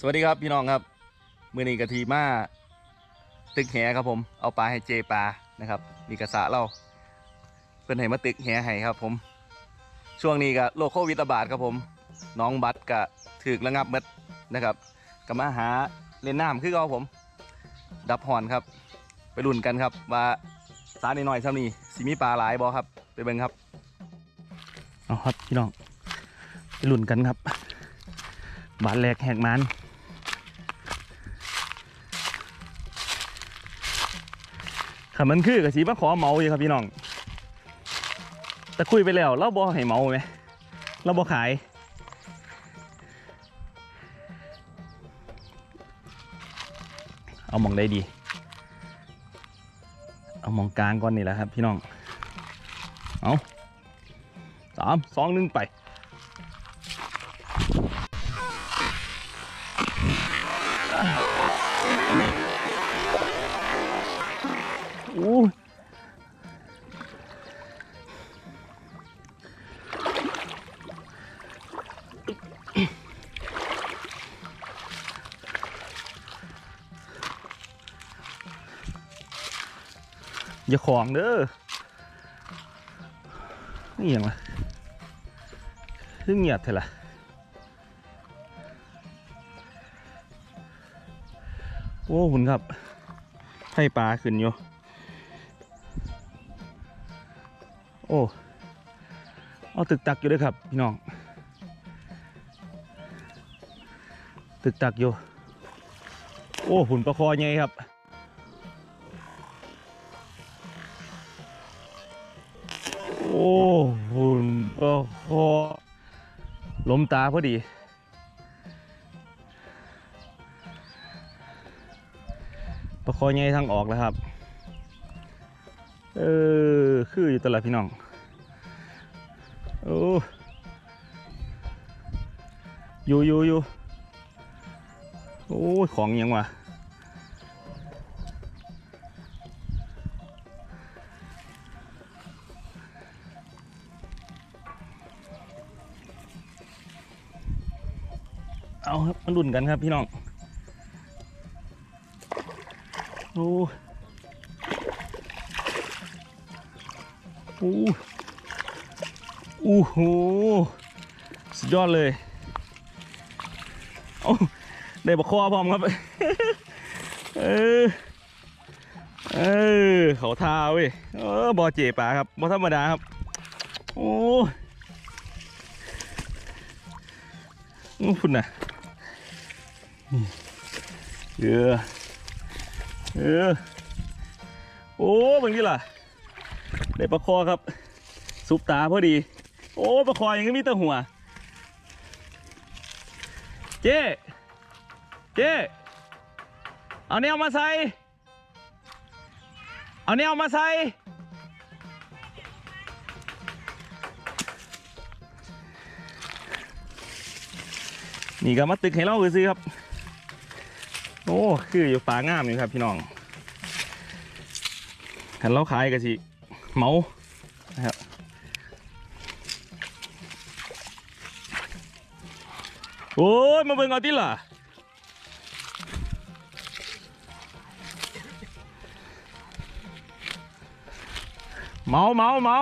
สวัสดีครับพี่น้องครับ มือนี้กะทีมาตึกแหครับผม เอาปลาให้เจปลานะครับนี่กระสะเราเพิ่นให้มาตึกแหให้ครับผม ช่วงนี้ก็โรคโควิดระบาดครับผม น้องบัตรก็ถึกระงับหมดนะครับก็มาหาเล่นน้ำคือเอาผม ดับหอนครับ ไปลุ้นกันครับ ว่าสาหน่อยๆซ้ำนี้สิมีปลาหลายบอครับ ไปเบิ่งครับเอาครับพี่น้องไปลุ้นกันครับ บาทแรกแหกมัน ขันมันคือกับสีมาขอเหมาอยู่ครับพี่น้อง แต่คุยไปแล้วเราบอให้เหมาไหมเราบอขาย เอามองได้ดี เอามองกลางก่อนนี่แหละครับพี่น้อง เอาสามสองหนึ่งไป ของเด้อนี่ยังไงคือเงียบเถอะล่ะโอ้หุ่นครับไข่ปลาขึ้นอยู่โอ้เอาตึกตักอยู่ด้วยครับพี่น้อง ตึกตักอยู่ โอ้หุ่นประคอไงครับ ตาพอดี ประคอไงทางออกแล้วครับ เออ คืออยู่ตลาดพี่น้อง โอ้อยู่อยู่อยู่โอ้ยของยังวะ เอาครับมาลุ้นกันครับพี่น้องโอ้โอ้โอ้โหสุดยอดเลยโอ้ได้บักคอพร้อมครับ เออเออเขาทาเว้ยเออบอเจป่าครับบอธรรมดาครับ โอ้โอ้คุณน่ะ เออเออโอ้เป็นกี่ล่ะได้ปลาคอครับ ซุปตาพอดี โอ้ปลาคอยังมีแต่หัว เจ๊เจ๊เอาแนวมาใส่เอาแนวมาใส่นี่ก็มาตึกให้เราซื้อครับ โอ้คืออยู่ป่างามอยู่ครับพี่น้องขันเราขายกันสิเมานะครับโอ้ยมาเบิ่งเอาติล่ะเมาเมาเมา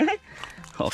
ยังไงขอ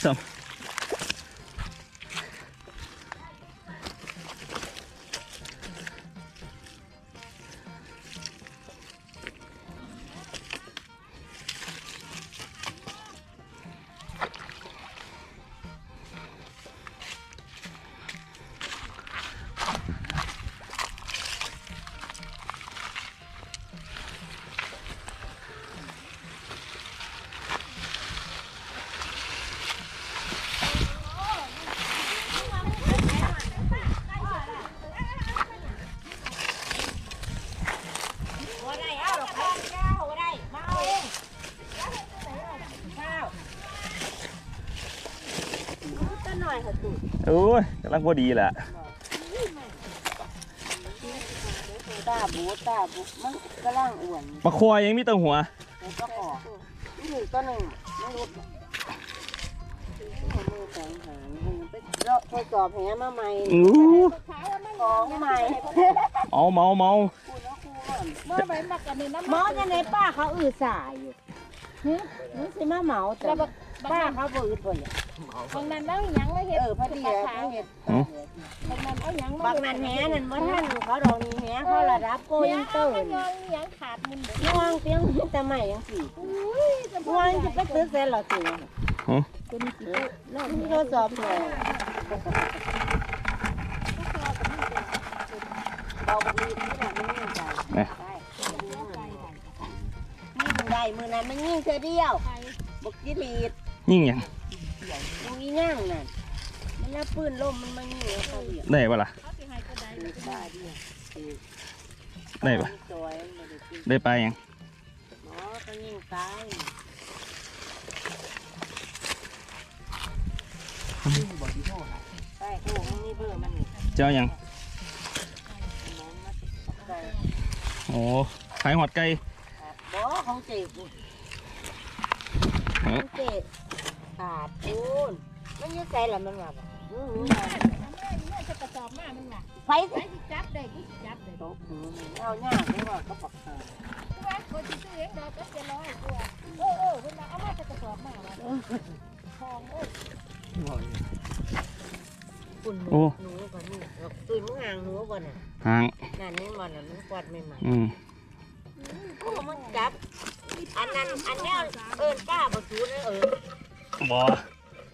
โอ้ยกำลังพอดีแหละตาบูตาบูมันกำลังอ้วนปลาคอยังมีแตัหัวแล้วก็ขอนี่หนึ่งตัวหนึ่งไม่รู้เอามือสองหางไปเลาะทดสอบแหมาใหม่อู้ของใหม่เมาเมาเมาคูแล้วคูก่อนเมื่อไปมักกันในน้ำหมอจะในป้าเขาอืดสายอยู่หึมึงสิมาเหมาแต่แล้วบักป้าเขาบ่อืดบ่เนี่ย บางนั้นแล้วยังไม่เห็นเออพอดีอะเขาเห็ดบางนั้นเอายังบางนั้นแหนั่นบ่ท่านเขาดอกนี้แหเขาระดับโกอินเตอร์ยันี่งยังขาดมุนย่างเพียงแต่ไม่ยังสี่ย่างจะไปซื้อเสร็จหรอสิเป็นสีเริ่มทดสอบเลยเราดีที่แบบนี้ใจเนี่ยยิ่งได้มือนั้นมันยิ่งเธอเดียวบกจิรีดยิ่งหยัง มึงยิ่งย่างน่ะมันน่าปืนลมมันมายิ่งแล้วเขาเดียวได้ปะล่ะเขาสิให้ก็ได้บ้าเดียวได้ปะจอยมันได้กินได้ปลายังหมอก็ยิ่งตายใช่กูมันนี่เบื่อมันนี่เจ้ายังน้องมาใส่โอ้ขายหอดไก่บ่ของเจ๊กูของเจ๊ ขาดปูนมันอยืดใจละมันว่าบ่อื้อหือเมื่อจะกระสอบมามันว่ะไฟสิจับได้กูจับได้ตกหูมันเอายาไม่ว่าก็ปักหากูว่าคนที่ซื้อเองดอกก็จะร้อยตัวเออเออเพิ่นมาเอามาจะกระสอบมาว่ะทองเอ้ยปุ่นหนูโอ้ หนูก่อนหนูแล้วตุยมึงห่างหนูก่อนน่ะหางนั่นนี่มันน่ะมันกวาดไม่มาอืมโอ้มันจับ อันนั้นอันเนี้ยเอิ้นกล้าบ่สูนะเออ บอ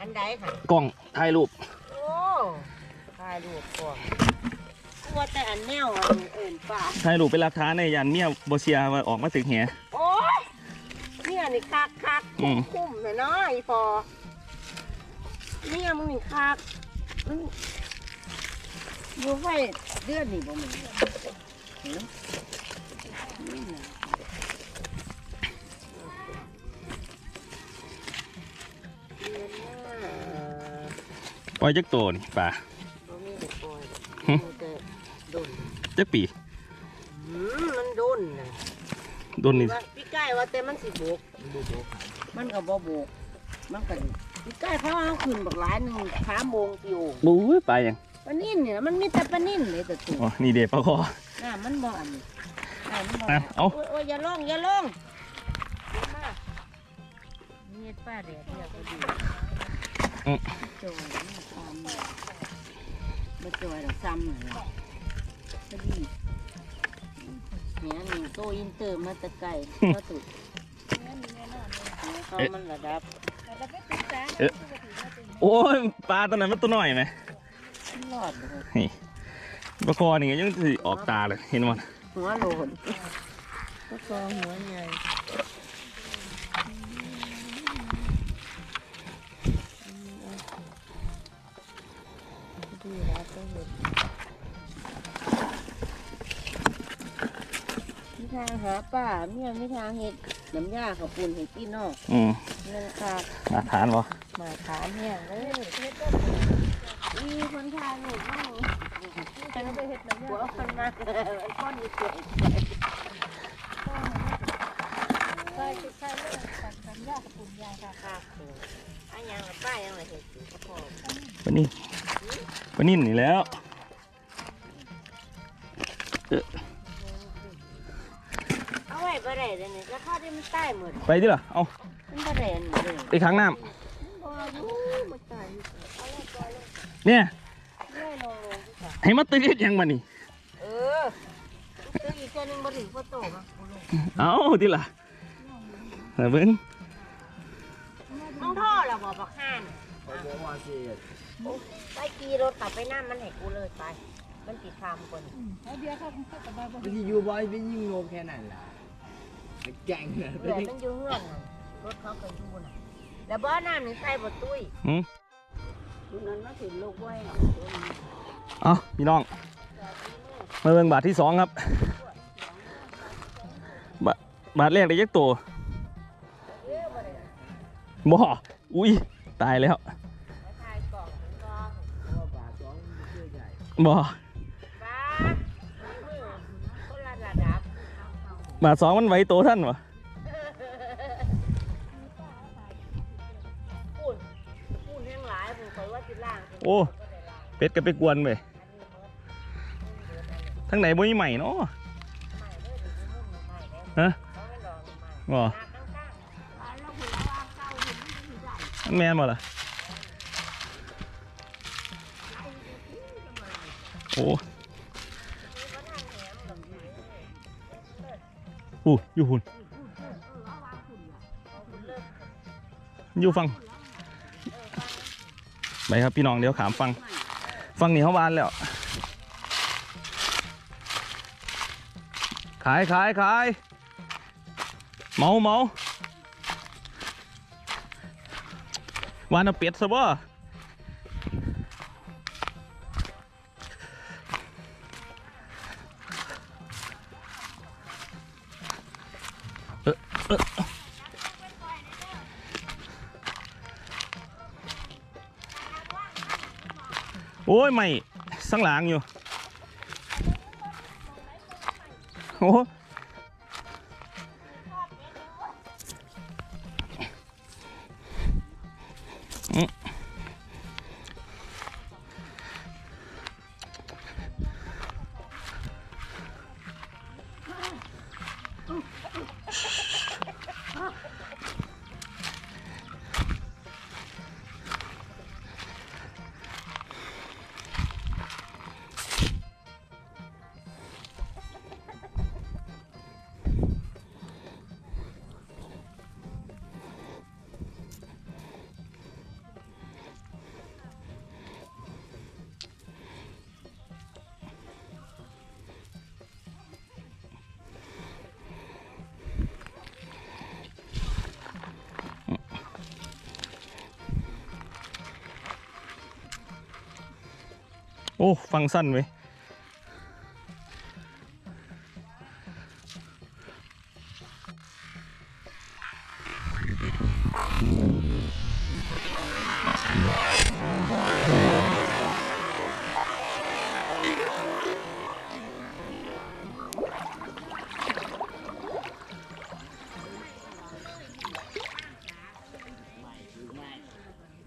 อันใดค่ะ กล้องถ่ายรูปโอ้ถ่ายรูปก่อนกลัวแต่อันแนวอันเอิ้นป่าถ่ายรูปเป็นหลักฐานในยันเมียบเชียว่าออกมาตึกแหโอ้ยเนี่ยนี่คักคักอืมคุ้มๆเลยเนาะอีพอเนี่ยมึงนี่คักมึงอยู่ไฟเดือนนี่บ่มึง ปล่อยจักโตนี่ปลาบ่มีเด็กปล่อยหึมีแต่ดุนจักปีหืมมันดุนนะโดนนี่ว่าพี่ไก่ว่าแต่มันสิบกมันก็บ่บกมันก็ดิพี่ไก่เขาเอาขึ้นบักหลายหนึ่งขาโมงกิโลบู๊ยปลายังปลานิ่นเนี่ยมันมีแต่ปลานิ่นเลยแต่ตัวอ๋อนี่เด็ดปลาคอน้ามันบ่อันนี้น้ามันบ่อะเอาโอ้ยโอ้ยอย่าลงอย่าลงเดี๋ยวมานี่ป้าเด็ดเดียวก็ดี จอยตามมาจอยดอกซ้ำเลยก็ดีเนี่ยหนึ่งโตอินเตอร์มาตะไก่ก็ตุกเขามันระดับโอ้ยปลาตัวนั้นมันตัวน้อยไหมรอดเลยนี่ปลาคอนี่ยังสิออกตาเลยเห็นมันหัวโหลนก็กอหัวใหญ่ ป่าเมียมีทางเห็ดน้ำยาขับปุ่นเห็ดที่นอกอืมเงินค่ะอาฐานบ่มาถามเนี่ยเลยอีคนทางเห็ดมั่งแต่เราไปเฮ็ดหนังหัวคนมามันก้อนอยู่สวยใช่ใช่เลยตัดกันยากกับปุ่นยายค่ะค่ะอันยังละป้ายังละเห็ดสีกระพอปลานิ่นปลานิ่นนี่แล้วเอาไว้ บ่ได้เลยนี่ก็ข้าวที่มันใต้หมดไปดิล่ะเอามันบ่ได้หมดเลยไปค้างน้บ่อยู่บ่ตายำเนี่ยเลื่อยลงลงที่ขาให้มาตึกเฮ็ดหยังมานี่เออซื้ออีกตัวหนึงบ่ถึงพ่อโตมาเอาดิล่ะเอาเบิ่งต้องท่อแล้วบ่บักห่านไปขี่รถกลับไปน้ำมันให้กูเลยไป มันติดทำคนแล้วเบียร์เขาเขากับบ้านวิธียูบอยไปยิงโลแค่นั้นล่ะไป แก่งเลยเหลือมันอยู่เฮือนน่ะรถเขาก็อยู่น่ะแล้วบ่อน้ำนี่ใส่บ่ตุ้ยหืมตัวนั้นมาถึงลูกไว้เอาพี่น้อง มาเบิ่งบาทที่สองครับ บาทบาทแรกได้ยักตัวบ่อุ้ย ตายแล้วถ่ายกล่องกล่องตัวบ บาทสองมันไหวโตท่านวะปูนปูนแห้งหลายผมคอยว่าจิล่างโอ้เป็ดก็ไปกวนไปทั้งไหนบ่มีใหม่เนาะฮะบ่มันแม่นบ่ล่ะโอ้ อู้อยู่หุ่นอยู่ฟังไปครับพี่น้องเดี๋ยวขามฟัง ฟังนี่เขาวานแล้ว ขายขายขายเมาเมาวานเอาเป็ดซะบ่ โอ้ยไม่สังหลังอยู่ โอ้อื อ้ฟังสั้นไว้ย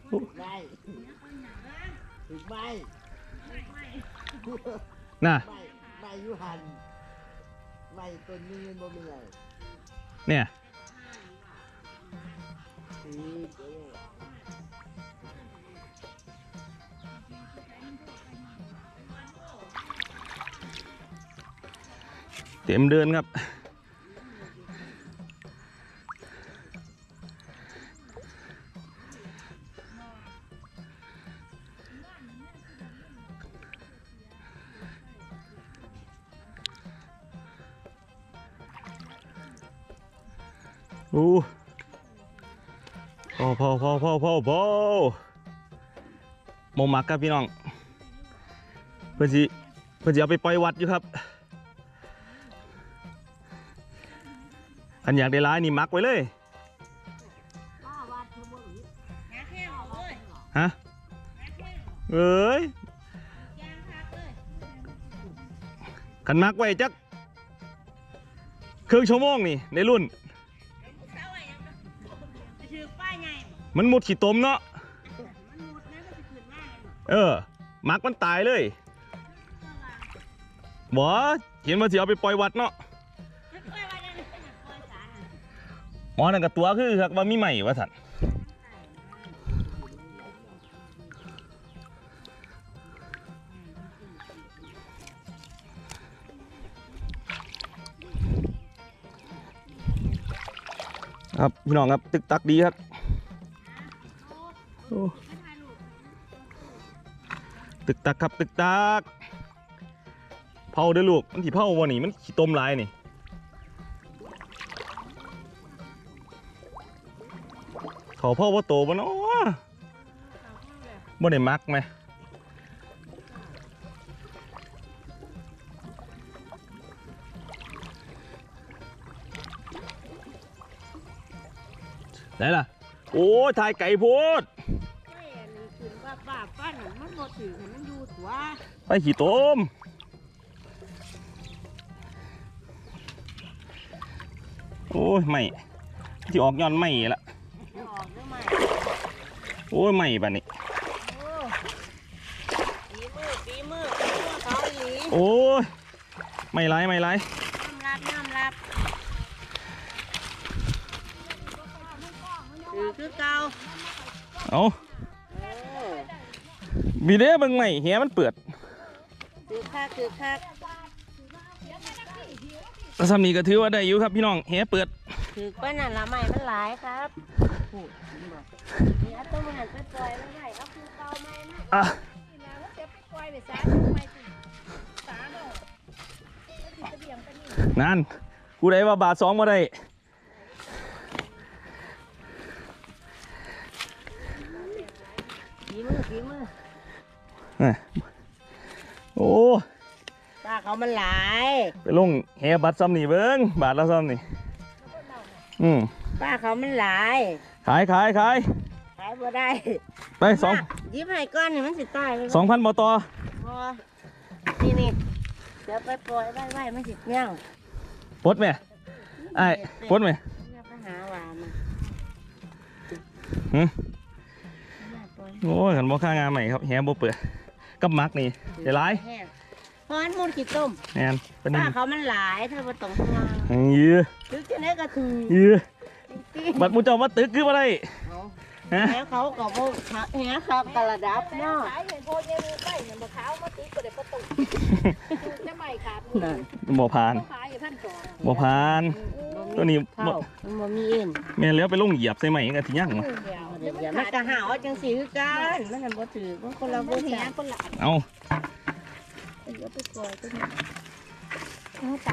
โอ้ไม่ถึงไม่ น่ะไม่ไม่อยุหันไม่ตัวนี้มันบ่มีอะไรเนี่ยอือเด้อเต็มเดินครับ พอพอพอพอพอพอโมมักครับพี่น้อง เพื่อนสิเพื่อนสิเอาไปปล่อยวัดอยู่ครับ อันอยากได้ร้ายนี่มักไว้เลยฮะเอ้ยขันมักไว้จักครึ่งชั่วโมงนี่ในรุ่น มันมุดขี้ตมเนาะมันมุดนะมันจะขึ้นมาเออมักมันตายเลยบ่เห็นว่าสิเอาไปปล่อยวัดเนาะอยไว้ได้เป็นอหมอนั่นกับตัวคือครับว่ามีใหม่ว่าสันครับพี่น้องครับตึกตักดีครับ ตึกตักครับตึกตักเผาเด้อลูกมันที่เผาวันนี้มันขี้ต้มลายนี่เขาพ่อว่าโตบ่เนาะบ่ได้มักไหมได้ล่ะ โอ้ถ่ายไก่โพด บ่ถือให้มันอยู่ตัวไปขี่ต้มโอ้ยไม่ที่ออกย้อนไม่ละจะออกหรือไม่โอ้ยไม่บัดนี้โอ้ฝีมือฝีมือฝีมือเขาอีหลีโอ้ยไม่ไรไม่ไรน้ำรับน้ำรับถือคือเก่าเอาเออ บีเด้เบิ่งไม่เหียมันเปิดถือคักถือคักแล้วสำนีก็ถือว่าได้อยู่ครับพี่น้องเหียเปิดถือป้านั่นละไม่มันหลายครับพูดเห็นบอกเดี๋ยวต้องมาหันไปปล่อยมันไว้เอาคือเก่าไหมนะอะนี่นะว่าจะไปปล่อยไปสาทำไมถึงสาเนาะแล้วสิจะเบี่ยงไปนี่นั่นกูได้ว่าบาทสองมาได้ มันหลายไปลงเหียบัตรซ้ำนี่เบิ้งบาทละซ้ำนี่อืมป้าเขามันหลาย ขายขายขายขายบ่ได้ไปสองมายิบให้ก้อนนี่มันสิตายไปสองพันบอต่อพอนี่นี่เดี๋ยวไปปล่อยไว้ไว้มันสิเงี้ยวปลดไหมไอ้ายปลดไหมอย่าไปหาหวานมันหืมอย่าปล่อยโอ้ยขันบ่ค่างานใหม่ครับเหียบ่เปิดกับมักนี่เดี๋ยวไรแห้งพอนมูลกี่ต้มแนนเป็นนี่ป้าเขามันหลายเธอมาต้องห่วงยื้อถึงจะได้กระถือยื้อจริงบัตรมูเจ้ามาตึกคือบ่ได้ๆเอาฮะแล้วเขาก็บ่แหเขากระดับเนาะขายเห็นโพเยนูไปเนี่ยมาขาวมาตีก็ได้ประตูจะไม่ขาดนั่นบ่ผ่านขายอยู่พันสองบ่ผ่านตัวนี้เข้ามันบ่มีเอ็นแม่นแล้วไปลงเหยียบใส่ใหม่กันทียังวะเดียวเดี๋ยวมันก็หาว่าจังสีคือกันมันน่ะบ่ถือมันคนละเราบ่เห็แหนคนละเอา เดี๋ยวไปปล่อยตัวนี้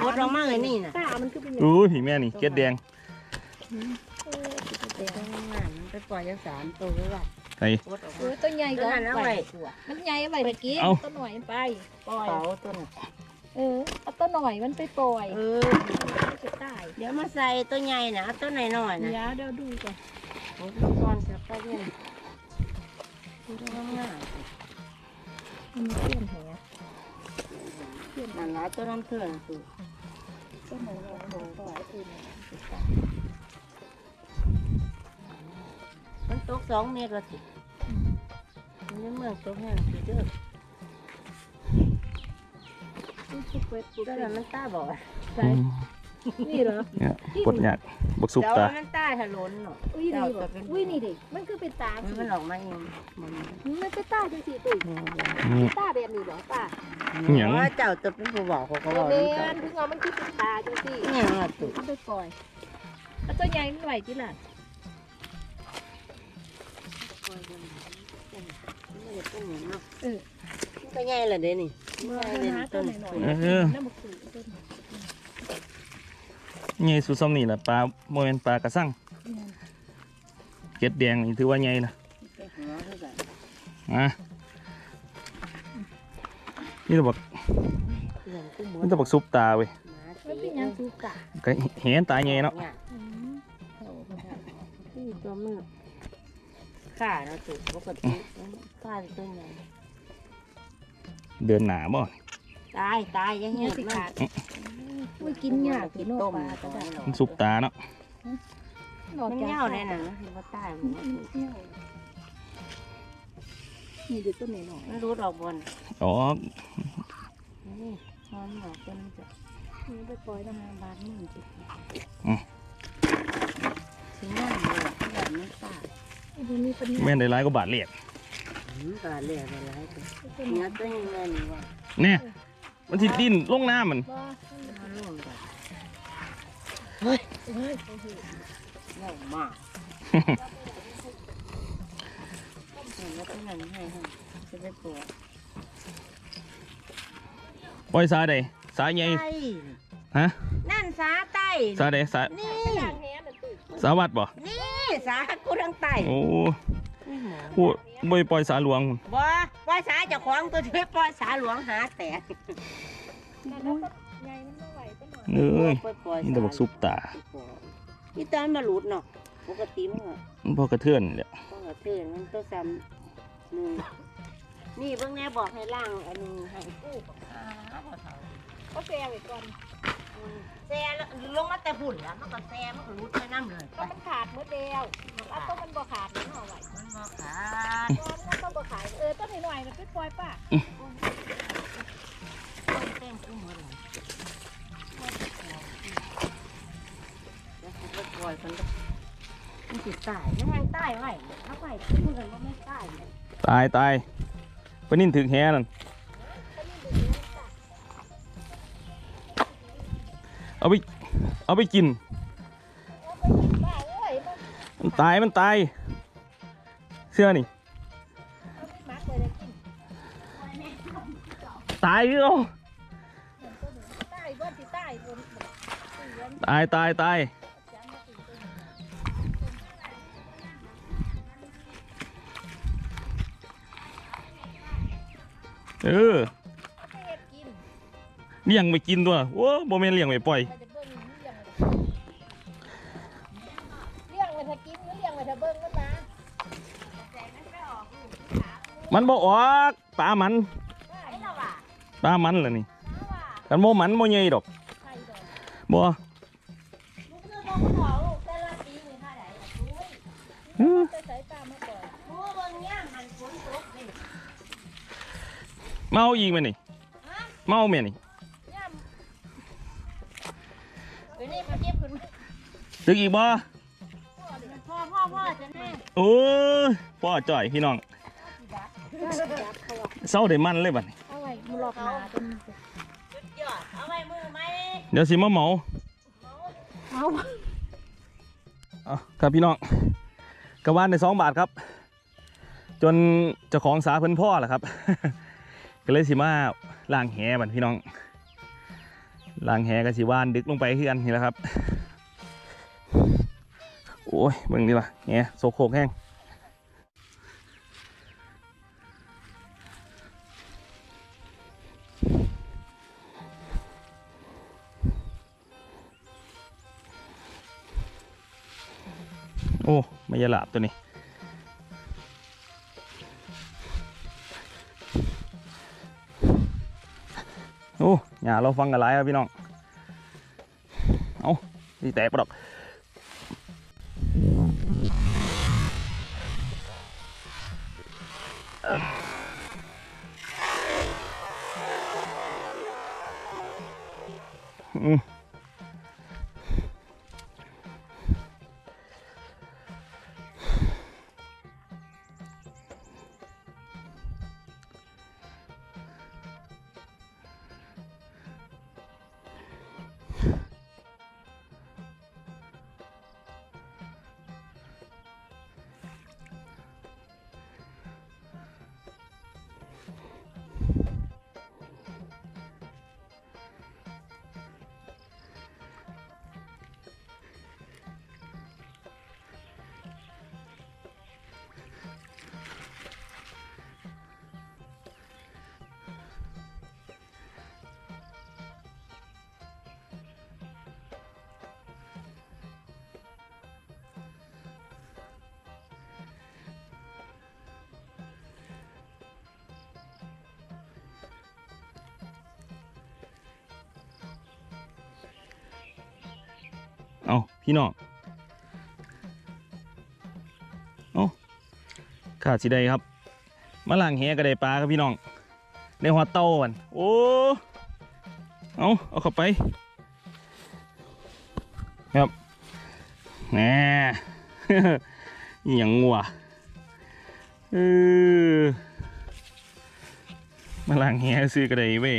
กดลงมาเลยนี่น่ะตามันคือเป็นอย่างอู้ยแม่นี่เกล็ดแดงเดี๋ยวมันไปปล่อยจังสามตัวไว้ว่าไอ้กดออกเอมาอตัวใหญ่ก็ตัวนั้นเอาไว้มันใหญ่ไปเมื่อกี้เอาตัวหน่อยไปปล่อย เป๋าตัวน่ะเออเอาตัวหน่อยมันไปปล่อยเออมันจะตายเดี๋ยวมาใส่ตัวใหญ่นะเอาตัวน้อยๆนะเดี๋ยวเดี๋ยวดูก่อนโอ้ยก่อนจะไปเรียนดูทำงานมันเพื่อนแห นั่นละตัวน้ำเถื่อนสิตัวหน่อยเราปล่อยอื่นมันตกสองเมตรละสิมันในเมืองตกแห้งสิเด้อชุบเวทตัวนั้นมันตาบอดใส่ นี่เหรอเนี่ยปวดหยักบักซุปเดี๋ยวตามันตาถลนเนาะอุ้ยนี่บ่อุ้ยนี่ดิมันคือเป็นตามันสิมันออกมาเองมันมันเป็นตาจังสิตุ้ยนี่ตาแบบนี้เหรอตาหยังว่าเจ้าตัวเป็นผู้บอกเขาก็เอบอกเดนี่เจ้านถึงเอามันคือเป็นตาจังสิเนี่ยละตุมันไปปล่อยแล้วตัวใหญ่มันไหวที่ล่ะเออก็ใหญ่ละเด้นี่เมื่อเพิ่นหาตัวหน่อยๆเออน้ำบักสูต้น ใหญ่สุดซ้ำนี่ล่ะปลาโมเมนปลากระสังเกล็ดแดงนี่ถือว่าใหญ่นะอะนี่ตะบักนี่ตะบักซุปตาเว้ยมันเป็นหยังสูกะก็เห็นตาใหญ่เนาะอืมนี่ตัวมือขาเนาะตุปกติขาตัวใหญ่เดินหนาบ่ตายตายยังเนี่เงี้ยยสิมันขาด อุ้ยกินยากกินนกปลาก็ได้มันซุปตาเนาะนอกมันจากเงี้ยวได้น่ะนะมันบ่ตายมันนี่เดี๋ยวต้นหน่อยมันรูดออกบนอ๋อนี่หอมออกเป็นจะๆนี่ไปปล่อยน้ำห้าบาทนี่จิอืมสิงามเลยแบบนี้ตายไอ้พวกนี้เป็นแม่นได้หลายกว่าบาทเรียกก็เหลือไปหลายตัวเป็นเนื้อตัวนี้แม่นี่ว่าเนี่ย มันสิดิ้นลงน้ำมันเอาลงแบบเฮ้ยเงี้ยมากเห็นแล้วก็นั่นให้จะไปปวดปล่อยสาใดสาใหญ่ฮะนั่นสาไตสาใดสานี่ย่ายสาวัดบ่นี่สากูทั้งไตโอ้นี่หมอโหบ่ปล่อยสาหลวงบ่ อยสาเจะขวางตัวช่วยปล่อยสาหลวงหาแตกนั่นแล้วก็ใหญ่มันไม่ไหวต้นหน่อยเอ้ยปล่อยปล่อยนี่ตะบักซุปตานี่ตอนมาหลุดเนาะปกติมันก็มันพอกระเทือนแหละต้องกระเทือนมันต้องซ้ำหนึ่งนี่เบิ่งแน่บอกให้ล่างอันหนึงให้กู้กับขาบ่เท่า ก็แซงไว้ก่อนเอ แซ่แล้วลงมาแต่หุ่นแล้วมันก็แซ่มันก็รุดไปนั่งเลยก็มันขาดเมื่อเดียวแล้วต้นมันบ่ขาดนี่หน่อยมันบ่ขาดมันต้นบ่ขาดเออต้นหน่อยๆมันไปปล่อยป้าเต็มคุ้มหมดเลยแล้วสิไปปล่อยมันก็มันสิตายแล้วแห้งตายไว้ถ้าไว้พูดกันว่าไม่ตายเลยตายตายปลานิ่นถึงแหนั่น เอาไปเอาไปกิน มันตายมันตาย เสื้อนี่ตายพี่เอาใต้บ้านที่ใต้บนตายตายตายเออ เลี้ยงไปกินตัวโอ้โบแมนเลี้ยงไปปล่อยเบิ่งเลี้ยงไว้ถ้ากินหรือเลี้ยงไว้ถ้าเบิ่งมันมามันบ่ออกปลามันไอ้เราอะปลามันเหรอนี่กันโมมันโมใหญ่ดอกใครดอกบ่ลูกคือบ่ขอลูกแต่ละปีนี่เท่าไหร่ล่ะดูไว้อื้อจะใส่ปลามาก่อนดูเบิ่งย่ามมันฝนตกนี่เมาอีกไหมนี่ เมาแม่นี่ ตึกอีกบ่พ่อพ่อพ่อจะแน่โอ้ยพ่อจ่อยพี่น้องจับเขาว่าเศร้าได้มันเลยบัดนี้เอาไว้มือรอบหน้าเป็นสุดยอดเอาไว้มือไหมเดี๋ยวสิมาเหมาเอาเอาครับพี่น้องกระวานในสองบาทครับ จนเจ้าของสาเพิ่นพ่อแหละครับ ก็เลยสิมาล้างแหบัดพี่น้องล้างแหก็สิว่านดึกลงไปเฮือนนี่แหละครับโอ้ยเบิ่งดีว่ะแหโซโคกแห้งโอ้ไม่ยาหลาบตัวนี้โอ้อย่าเราฟังกันหลายครับพี่น้อง เอาดีแตกปะดอก อืม พี่น้องเอาขาดสิได้ครับมาล่างแหก็ได้ปลาครับพี่น้องในหัวเต้ามันโอ้เอาเอาเข้าไปครับแหน่อย่างงัวเออมาล่างแหซื้อก็ได้เว้ย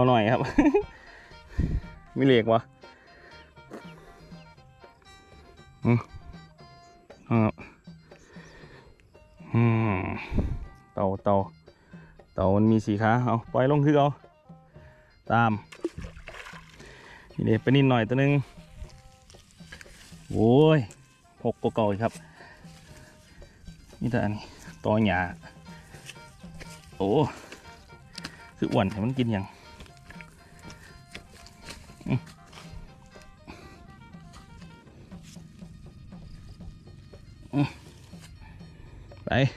เต่าหน่อยครับ ไมีเหล็กวะอืมอืมเต่าเต่าเต่ามันมีสีขาเอาปล่อยลงคือเอาตามนี่เด็กไปนิดหน่อยตัวนึงโอ้ยหกกว่าเก่าอีกครับ นี่แต่อันนี้ต่อหยาโอ้ คืออ้วนให้มันกินย่าง Bye.